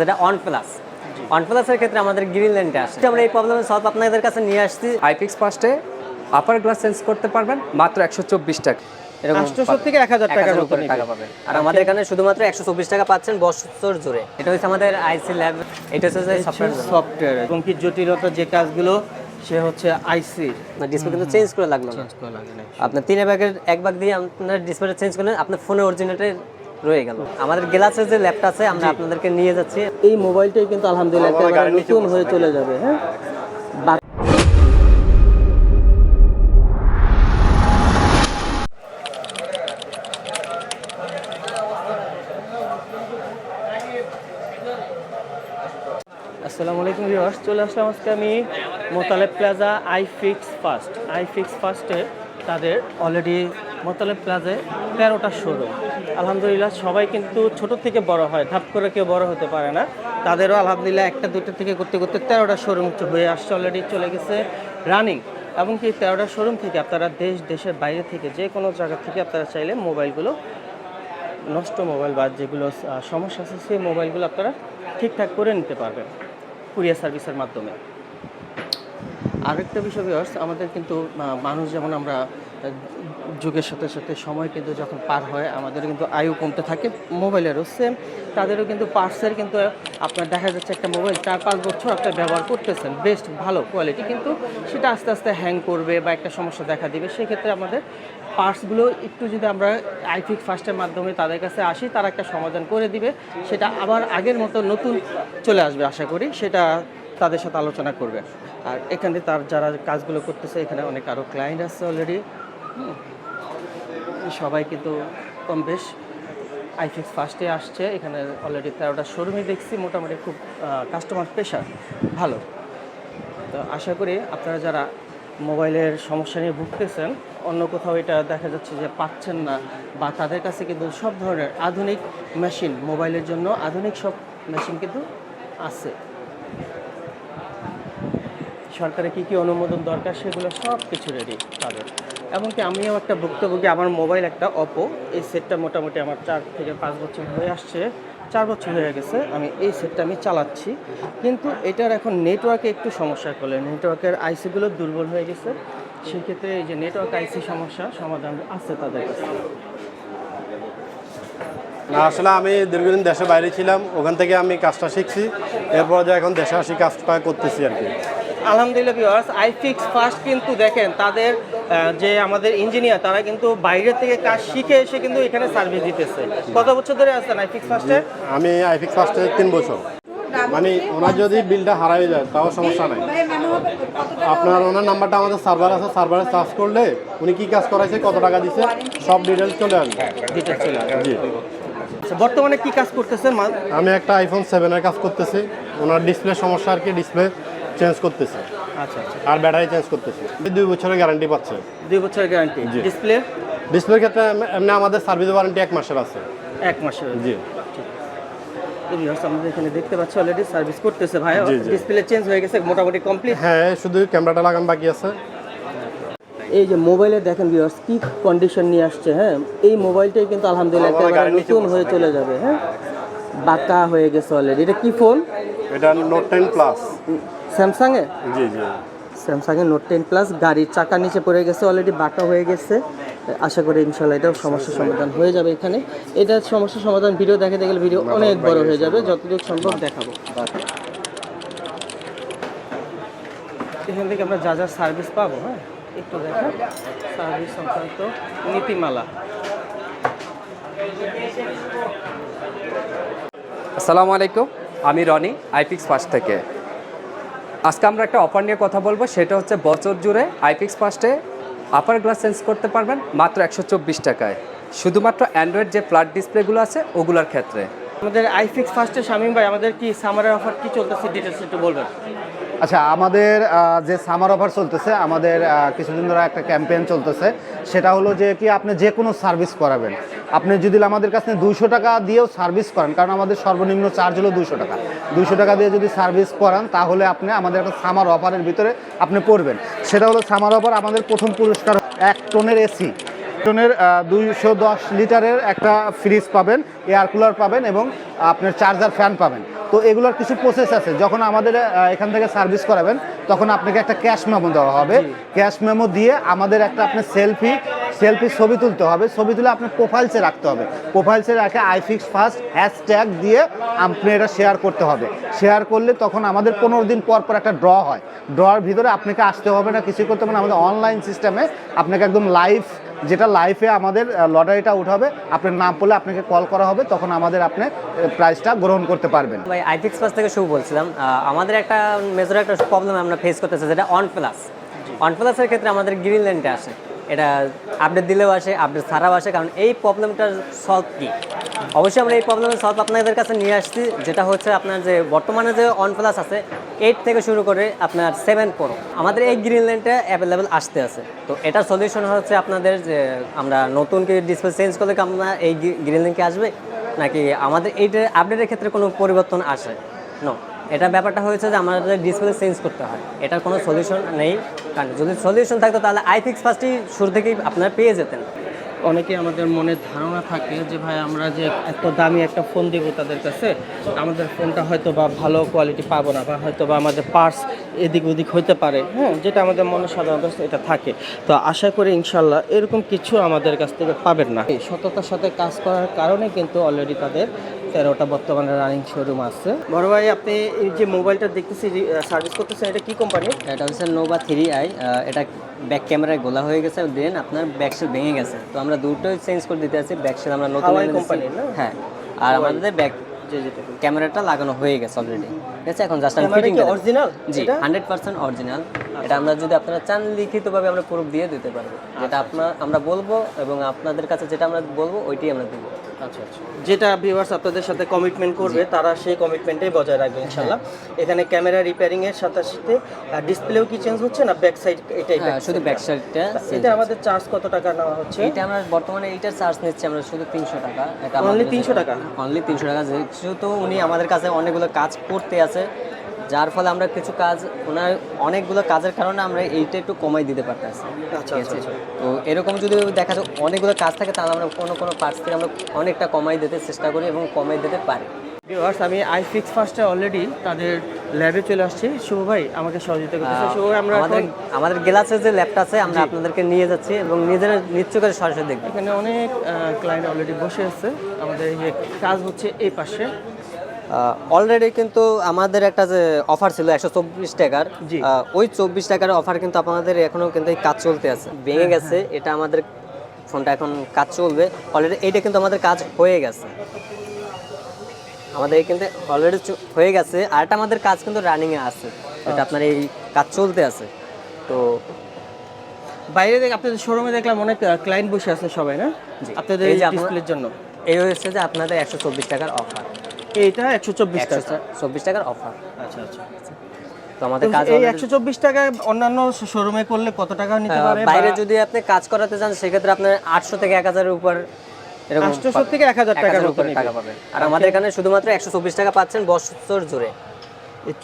যেটা on plus on প্লাসের ক্ষেত্রে আমাদের গ্রিন ল্যান্ডে আসে। আমরা এই প্রবলেমের সলভ আপনাদের কাছে নিয়ে আসছি। আইপিক্স ফার্স্টে আপার গ্লাস চেঞ্জ করতে পারবেন মাত্র একশো চব্বিশ টাকা। থেকে টাকার 1000 মতো উপরে টাকা পাবেন। আর আমাদের এখানে শুধুমাত্র একশো চব্বিশ টাকা পাচ্ছেন বছর জুড়ে। এটা হচ্ছে আমাদের আইসি ল্যাব এটা হচ্ছে সফটওয়্যার সফটওয়্যার এবং কি জটিলতা যে কাজগুলো সে হচ্ছে আইসি ডিসপ্লে কিন্তু চেঞ্জ করে লাগল না। আপনার তিন ব্যাগের এক ভাগ দিয়ে আপনার ডিসপ্লেটা চেঞ্জ করলেন আপনার ফোনের অরিজিনালটাই রয়ে গেল। আমাদের গ্লাসের যে ল্যাপটা আছে আমরা আপনাদেরকে নিয়ে যাচ্ছি। এই মোবাইলটাই কিন্তু আলহামদুলিল্লাহ একেবারে নতুন হয়ে চলে যাবে হ্যাঁ? আসসালামু আলাইকুম ভিউয়ার্স চলে আসলাম আজকে আমি Motaleb plaza I fix first I fix ফার্স্টে তাদের অলরেডি মোতালেব প্লাজে তেরোটা শোরুম। আলহামদুলিল্লাহ সবাই কিন্তু ছোট থেকে বড় হয়, ধাপ করে কেউ বড় হতে পারে না। তাদেরও আলহামদুলিল্লাহ একটা দুটো থেকে করতে করতে তেরোটা শোরুম হয়ে আসছে অলরেডি চলে গেছে রানিং এবং কি তেরোটা শোরুম থেকে আপনারা দেশ, দেশের বাইরে থেকে যে কোনো জায়গা থেকে আপনারা চাইলে মোবাইলগুলো, নষ্ট মোবাইল বা যেগুলো সমস্যা আছে, সেই মোবাইলগুলো আপনারা ঠিকঠাক করে নিতে পারবেন কুরিয়ার সার্ভিসের মাধ্যমে। আরেকটা বিষয় আমাদের কিন্তু মানুষ যেমন আমরা যুগের সাথে সাথে সময় কিন্তু যখন পার হয় আমাদের কিন্তু আয়ু কমতে থাকে। মোবাইলেরও সেম তাদেরও কিন্তু পার্টসের কিন্তু, আপনার দেখা যাচ্ছে একটা মোবাইল চার পাঁচ বছর আপনার ব্যবহার করতেছেন বেস্ট ভালো কোয়ালিটি কিন্তু সেটা আস্তে আস্তে হ্যাং করবে বা একটা সমস্যা দেখা দিবে। সেক্ষেত্রে আমাদের পার্টসগুলো একটু যদি আমরা আইফিক ফার্স্টের মাধ্যমে তাদের কাছে আসি, তারা একটা সমাধান করে দিবে। সেটা আবার আগের মতো নতুন চলে আসবে আশা করি, সেটা তাদের সাথে আলোচনা করবে। আর এখানে তার যারা কাজগুলো করতেছে, এখানে অনেক আরও ক্লায়েন্ট আছে অলরেডি সবাই কিন্তু কম বেশ। আইফিক্স ফার্স্টে আসছে, এখানে অলরেডি তেরোটা শোরুমই দেখছি, মোটামুটি খুব কাস্টমার প্রেশার ভালো। তো আশা করি আপনারা যারা মোবাইলের সমস্যা নিয়ে ভুগতেছেন, অন্য কোথাও এটা দেখা যাচ্ছে যে পাচ্ছেন না, বা তাদের কাছে কিন্তু সব ধরনের আধুনিক মেশিন মোবাইলের জন্য আধুনিক সব মেশিন কিন্তু আছে। সরকারের কী কী অনুমোদন দরকার, সেগুলো সব কিছু রেডি তাদের। এমনকি আমিও একটা ভুক্তভোগী আমার মোবাইল একটা অপো এই সেটটা মোটামুটি আমার চার থেকে পাঁচ বছর হয়ে আসছে। চার বছর হয়ে গেছে আমি এই সেটটা আমি চালাচ্ছি। কিন্তু এটার এখন নেটওয়ার্কে একটু সমস্যা করলে নেটওয়ার্কের আইসিগুলো দুর্বল হয়ে গেছে। সেক্ষেত্রে এই যে নেটওয়ার্ক আইসি সমস্যা সমাধান আছে তাদের কাছে। না আসলে আমি দীর্ঘদিন দেশে বাইরে ছিলাম। ওখান থেকে আমি কাজটা শিখছি। এরপর যে এখন দেশে আসি কাজটা করতেছি আর কি। আলহামদুলিল্লাহ ভিউয়ার্স আইফিক্স ফার্স্ট কিন্তু দেখেন তাদের যে আমাদের ইঞ্জিনিয়ার তারা কিন্তু বাইরে থেকে কাজ শিখে এসে কিন্তু এখানে সার্ভিস দিতেছে। কত বছর ধরে আছেন আইফিক্স ফার্স্টে? আমি আইফিক্স ফার্স্টে তিন বছর। মানে ওনার যদি বিলটা হারাই যায় তাও সমস্যা নাই। আপনার ওনার নাম্বারটা আমাদের সার্ভার আছে সার্ভারে চার্জ করলে উনি কি কাজ করাইছে কত টাকা দিছে সব ডিটেলস চলে আসবে। ডিটেলস চলে আসবে। জি। আচ্ছা, বর্তমানে কি কাজ করতেছেন? মা- আমি একটা আইফোন সেভেনের কাজ করতেছি। ওনার ডিসপ্লে সমস্যা আর কি ডিসপ্লে চেঞ্জ করতেছি। আচ্ছা আচ্ছা। আর ব্যাটারি চেঞ্জ করতেছি। দুই বছরের গ্যারান্টি পাচ্ছে। দুই বছরের গ্যারান্টি। ডিসপ্লে ডিসপ্লের ক্ষেত্রে এম- এমনি আমাদের সার্ভিস ওয়ারেন্টি এক মাসের আছে। এক মাসের জি। আমাদের এখানে দেখতে পাচ্ছি অলরেডি সার্ভিস করতেছে ভাই। ডিসপ্লে চেঞ্জ হয়ে গেছে মোটামুটি কমপ্লিট হ্যাঁ শুধু ক্যামেরাটা লাগান বাকি আছে। এই যে মোবাইলে দেখেন ভিউয়ার্স কি কন্ডিশন নিয়ে আসছে হ্যাঁ? এই মোবাইলটাই কিন্তু আলহামদুলিল্লাহ নতুন হয়ে চলে যাবে হ্যাঁ? বাঁকা হয়ে গেছে অলরেডি এটা কি ফোন এটা নোট টেন প্লাস স্যামসাং এ জি জি। স্যামসাং এর নোট টেন প্লাস গাড়ির চাকা নিচে পড়ে গেছে অলরেডি বাঁকা হয়ে গেছে। আশা করি ইনশাল্লাহ এটাও সমস্যার সমাধান হয়ে যাবে এখানে। এটার সমস্যার সমাধান ভিডিও দেখাতে গেলে ভিডিও অনেক বড় হয়ে যাবে। যতদূর সম্ভব দেখাবো। এখান থেকে আমরা যা যা সার্ভিস পাবো হ্যাঁ? একটু দেখা। সার্ভিস সংক্রান্ত নীতিমালা। আসসালামু আলাইকুম। আমি রনি আইপিক্স ফার্স্ট থেকে। আজকে আমরা একটা অফার নিয়ে কথা বলব, সেটা হচ্ছে বছর জুড়ে আইপিক্স ফার্স্টে আপার গ্লাস চেঞ্জ করতে পারবেন মাত্র একশো চব্বিশ টাকায়। শুধুমাত্র অ্যান্ড্রয়েড যে ফ্ল্যাট ডিসপ্লেগুলো আছে, ওগুলোর ক্ষেত্রে। আমাদের আইফিক্স ফার্স্টে শামীম ভাই, আমাদের কি সামারের অফার কি চলতেছে ডিটেলস একটু বলবেন? আচ্ছা আমাদের যে সামার অফার চলতেছে, আমাদের কিছুদিন ধরে একটা ক্যাম্পেইন চলতেছে। সেটা হলো যে কি, আপনি যে কোনো সার্ভিস করাবেন। আপনি যদি আমাদের কাছে দুইশো টাকা দিয়েও সার্ভিস করেন, কারণ আমাদের সর্বনিম্ন চার্জ হলো দুশো টাকা। দুইশো টাকা দিয়ে যদি সার্ভিস করান, তাহলে আপনি আমাদের একটা সামার অফারের ভিতরে আপনি পড়বেন। সেটা হলো সামার অফার আমাদের প্রথম পুরস্কার, এক টনের এসি টনের দুইশো দশ লিটারের একটা ফ্রিজ পাবেন এয়ার কুলার পাবেন এবং আপনার চার্জার ফ্যান পাবেন। তো এগুলোর কিছু প্রসেস আছে। যখন আমাদের এখান থেকে সার্ভিস করাবেন তখন আপনাকে একটা ক্যাশ মেমো দেওয়া হবে। ক্যাশ মেমো দিয়ে আমাদের একটা আপনার সেলফি সেলফি ছবি তুলতে হবে। ছবি তুলে আপনার প্রোফাইলসে রাখতে হবে। প্রোফাইলসে রাখে আইফিক্স ফার্স্ট হ্যাশট্যাগ দিয়ে আপনি এটা শেয়ার করতে হবে। শেয়ার করলে তখন আমাদের পনেরো দিন পর পর একটা ড্র হয়। ড্রর ভিতরে আপনাকে আসতে হবে না কিছু করতে হবে না। আমাদের অনলাইন সিস্টেমে আপনাকে একদম লাইভ যেটা লাইফে আমাদের লটারিটা উঠাবে আপনার নাম পড়লে আপনাকে কল করা হবে তখন আমাদের আপনি প্রাইসটা গ্রহণ করতে পারবেন। ভাই আইফিক্স পাস থেকে শুভ বলছিলাম আমাদের একটা মেজর একটা প্রবলেম আমরা ফেস করতেছি যেটা অন প্লাস অন প্লাসের ক্ষেত্রে আমাদের গ্রিন ল্যান্ডে আসে। এটা আপডেট দিলেও আসে আপডেট ছাড়াও আসে, কারণ এই প্রবলেমটার সলভ কী? অবশ্যই আমরা এই প্রবলেমের সলভ আপনাদের কাছে নিয়ে আসছি, যেটা হচ্ছে আপনার যে বর্তমানে যে ওয়ান প্লাস আছে এইট থেকে শুরু করে আপনার সেভেন প্রো আমাদের এই গ্রিন ল্যান্ডটা অ্যাভেলেবেল আসতে আছে। তো এটার সলিউশন হচ্ছে আপনাদের যে আমরা নতুন কি ডিসপ্লে চেঞ্জ করলে কি আমরা এই গ্রিন ল্যান্ডকে আসবে? নাকি আমাদের এইটার আপডেটের ক্ষেত্রে কোনো পরিবর্তন আসে? নো এটা ব্যাপারটা হয়েছে যে আমাদের ডিসপ্লে চেঞ্জ করতে হয়। এটার কোনো সলিউশন নেই। কারণ যদি সলিউশন থাকতো তাহলে আই আইফিক্স ফার্স্টই শুরু থেকেই আপনারা পেয়ে যেতেন। অনেকে আমাদের মনে ধারণা থাকে যে ভাই আমরা যে এত দামি একটা ফোন দেব তাদের কাছে, আমাদের ফোনটা হয়তো বা ভালো কোয়ালিটি পাবো না বা হয়তো বা আমাদের পার্স এদিক ওদিক হইতে পারে। হ্যাঁ যেটা আমাদের মনে সাধারণত এটা থাকে। তো আশা করি ইনশাল্লাহ এরকম কিছু আমাদের কাছ থেকে পাবেন না। সততার সাথে কাজ করার কারণে কিন্তু অলরেডি তাদের তেরোটা বর্তমানে রানিং শোরুম আছে। বড় ভাই আপনি এই যে মোবাইলটা দেখতেছি সার্ভিস করতেছেন এটা কি কোম্পানি এটা হচ্ছে নোভা থ্রি আই এটা ব্যাক ক্যামেরায় গোলা হয়ে গেছে দেন আপনার ব্যাকসেল ভেঙে গেছে। তো আমরা দুটোই চেঞ্জ করে দিতে আছি ব্যাকশেল আমরা নতুন হ্যাঁ আর আমাদের ব্যাক ক্যামেরাটা লাগানো হয়ে গেছে অলরেডি ঠিক আছে এখন জাস্ট আমি ফিটিং অরিজিনাল জি হান্ড্রেড পার্সেন্ট অরিজিনাল এটা আমরা যদি আপনারা চান লিখিতভাবে আমরা প্রুফ দিয়ে দিতে পারব। যেটা আপনার আমরা বলব এবং আপনাদের কাছে যেটা আমরা বলব ওইটাই আমরা দেবো। আচ্ছা আচ্ছা। যেটা ভিউয়ার্স আপনাদের সাথে কমিটমেন্ট করবে তারা সেই কমিটমেন্টেই বজায় রাখবে ইনশাল্লাহ এখানে ক্যামেরা রিপেয়ারিং এর সাথে সাথে ডিসপ্লেও কি চেঞ্জ হচ্ছে না ব্যাক সাইড এটাই হ্যাঁ শুধু ব্যাক সাইডটা এটা আমাদের চার্জ কত টাকা নেওয়া হচ্ছে? এটা আমরা বর্তমানে এইটার চার্জ নিচ্ছি আমরা শুধু তিনশো টাকা। এটা Only 300 টাকা? অনলি তিনশো টাকা যেহেতু উনি আমাদের কাছে অনেকগুলো কাজ করতে আছে যার ফলে আমরা কিছু কাজ ওনার অনেকগুলো কাজের কারণে আমরা এইটা একটু কমাই দিতে পারতেছি। আচ্ছা, তো এরকম যদি দেখা যায় অনেকগুলো কাজ থাকে তাহলে আমরা কোনো কোনো পার্টস থেকে আমরা অনেকটা কমাই দিতে চেষ্টা করি এবং কমাই দিতে পারি। ভিউয়ার্স আমি আই ফিক্স ফার্স্টে অলরেডি তাদের ল্যাবে চলে আসছি। শুভ ভাই আমাকে সহযোগিতা করতেছে শুভ ভাই আমরা আমাদের আমাদের গ্লাসের যে ল্যাবটা আছে আমরা আপনাদেরকে নিয়ে যাচ্ছি এবং নিজেরা নিচ্ছ করে সরাসরি দেখব। এখানে অনেক ক্লায়েন্ট অলরেডি বসে আছে। আমাদের কাজ হচ্ছে এই পাশে। অলরেডি কিন্তু আমাদের একটা যে অফার ছিল একশো চব্বিশ টাকার। ওই চব্বিশ টাকার অফার কিন্তু আপনাদের এখনও কিন্তু কাজ চলতে আছে। ভেঙে গেছে এটা আমাদের ফোনটা এখন কাজ চলবে। অলরেডি এইটা কিন্তু আমাদের কাজ হয়ে গেছে। আমাদের কিন্তু অলরেডি হয়ে গেছে। আর একটা আমাদের কাজ কিন্তু রানিংয়ে আছে। এটা আপনার এই কাজ চলতে আছে। তো বাইরে দেখ আপনাদের শোরুমে দেখলাম অনেক ক্লায়েন্ট বসে আছে সবাই না? আপনাদের এই ডিসপ্লের জন্য। এই হচ্ছে যে আপনাদের একশো চব্বিশ টাকার অফার এইটা একশো চব্বিশ টাকা। চব্বিশ টাকার অফার আচ্ছা আচ্ছা। তো আমাদের কাজ এই একশো চব্বিশ টাকা অন্যান্য শোরুমে করলে কত টাকা নিতে আহ, পারে? বাইরে যদি আপনি কাজ করাতে চান সেক্ষেত্রে আপনার আটশো থেকে এক হাজারের উপর পাবেন। থেকে এক হাজার 1000 টাকার মতো টাকা পাবেন। আর আমাদের এখানে শুধুমাত্র একশো চব্বিশ টাকা পাচ্ছেন বছর জুড়ে।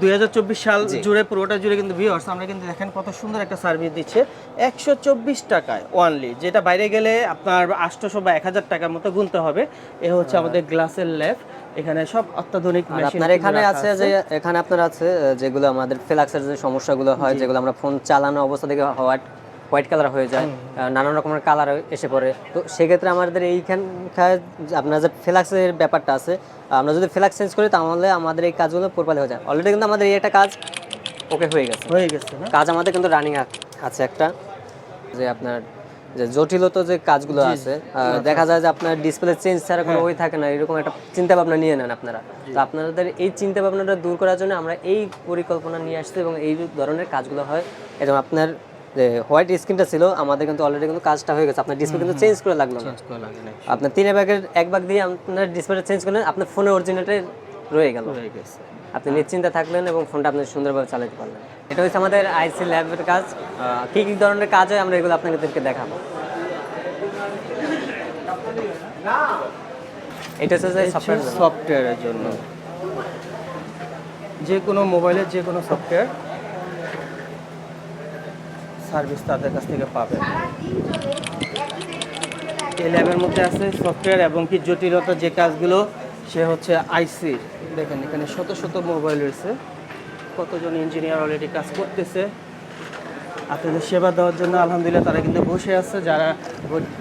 দুই হাজার চব্বিশ সাল জুড়ে পুরোটা জুড়ে কিন্তু ভিউয়ার্স আমরা কিন্তু দেখেন কত সুন্দর একটা সার্ভিস দিচ্ছে। একশো চব্বিশ টাকায় ওয়ানলি যেটা বাইরে গেলে আপনার আটশোশো বা এক হাজার টাকার মতো গুনতে হবে। এ হচ্ছে আমাদের গ্লাসের ল্যাব এখানে সব অত্যাধুনিক আপনার এখানে আছে যে এখানে আপনার আছে যেগুলো আমাদের ফ্লাক্সের যে সমস্যাগুলো হয় যেগুলো আমরা ফোন চালানো অবস্থা থেকে হোয়াইট হোয়াইট কালার হয়ে যায় নানান রকমের কালার এসে পড়ে। তো সেক্ষেত্রে আমাদের এইখানকার আপনার যে ফ্লাক্সের ব্যাপারটা আছে আমরা যদি ফ্লাক্স চেঞ্জ করি তাহলে আমাদের এই কাজগুলো প্রপারলি হয়ে যায়। অলরেডি কিন্তু আমাদের এই একটা কাজ ওকে হয়ে গেছে। হয়ে গেছে না? কাজ আমাদের কিন্তু রানিং আছে একটা। যে আপনার যে জটিলতা যে কাজগুলো আছে দেখা যায় যে আপনার ডিসপ্লে চেঞ্জ ছাড়া কোনো ওই থাকে না এরকম একটা চিন্তা ভাবনা নিয়ে নেন আপনারা। তো আপনাদের এই চিন্তা ভাবনাটা দূর করার জন্য আমরা এই পরিকল্পনা নিয়ে আসছি এবং এই ধরনের কাজগুলো হয়। এবং আপনার যে হোয়াইট স্ক্রিনটা ছিল আমাদের কিন্তু অলরেডি কিন্তু কাজটা হয়ে গেছে। আপনার ডিসপ্লে কিন্তু চেঞ্জ করে লাগল না। আপনার তিন ভাগের এক ভাগ দিয়ে আপনার ডিসপ্লেটা চেঞ্জ করলেন আপনার ফোনের অরিজিনালটাই রয়ে গেল। গেছে। আপনি নিশ্চিন্তে থাকলেন এবং ফোনটা আপনি সুন্দরভাবে চালাতে পারলেন। এটা হচ্ছে আমাদের আইসি ল্যাবের কাজ। কি কি ধরনের কাজ হয় আমরা এগুলো আপনাদেরকে দেখাবো। এটা হচ্ছে সফটওয়্যার সফটওয়্যারের জন্য। যে কোনো মোবাইলের যে কোনো সফটওয়্যার সার্ভিস তাদের কাছ থেকে পাবেন এই ল্যাবের মধ্যে আছে সফটওয়্যার এবং কি জটিলতা যে কাজগুলো, সে হচ্ছে আইসির দেখেন, এখানে শত শত মোবাইল রয়েছে। কতজন ইঞ্জিনিয়ার অলরেডি কাজ করতেছে। আপনাদের সেবা দেওয়ার জন্য আলহামদুলিল্লাহ তারা কিন্তু বসে আছে। যারা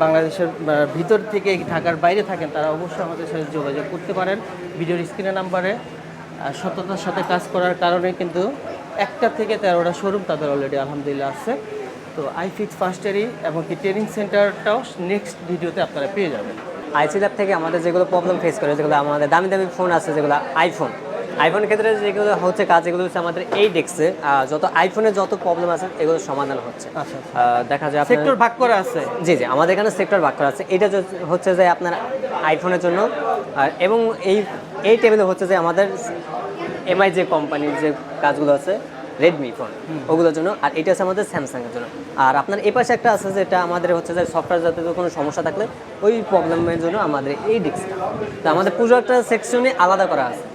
বাংলাদেশের ভিতর থেকে ঢাকার বাইরে থাকেন, তারা অবশ্যই আমাদের সাথে যোগাযোগ করতে পারেন। ভিডিওর স্ক্রিনের নাম্বারে। সততার সাথে কাজ করার কারণে কিন্তু একটা থেকে তেরোটা শোরুম তাদের অলরেডি আলহামদুলিল্লাহ আছে। তো আইফিক্স ফার্স্টারি এবং কি ট্রেনিং সেন্টারটাও নেক্সট ভিডিওতে আপনারা পেয়ে যাবেন। আইসি ল্যাব থেকে আমাদের যেগুলো প্রবলেম ফেস করে যেগুলো আমাদের দামি দামি ফোন আছে যেগুলো আইফোন আইফোনের ক্ষেত্রে যেগুলো হচ্ছে কাজ এগুলো হচ্ছে আমাদের এই ডেস্কে যত আইফোনের যত প্রবলেম আছে এগুলো সমাধান হচ্ছে। আচ্ছা দেখা যায় সেক্টর ভাগ করা আছে। জি জি আমাদের এখানে সেক্টর ভাগ করা আছে। এটা হচ্ছে যে আপনার আইফোনের জন্য আর এবং এই এই টেবিলে হচ্ছে যে আমাদের এমআই যে কোম্পানির যে কাজগুলো আছে রেডমি ফোন ওগুলোর জন্য। আর এটা আছে আমাদের স্যামসাংয়ের জন্য। আর আপনার এ পাশে একটা আছে যেটা আমাদের হচ্ছে যে সফটওয়্যার যাতে কোনো সমস্যা থাকলে ওই প্রবলেমের জন্য আমাদের এই ডিস্কটা তো আমাদের পুরো একটা সেকশনে আলাদা করা আছে।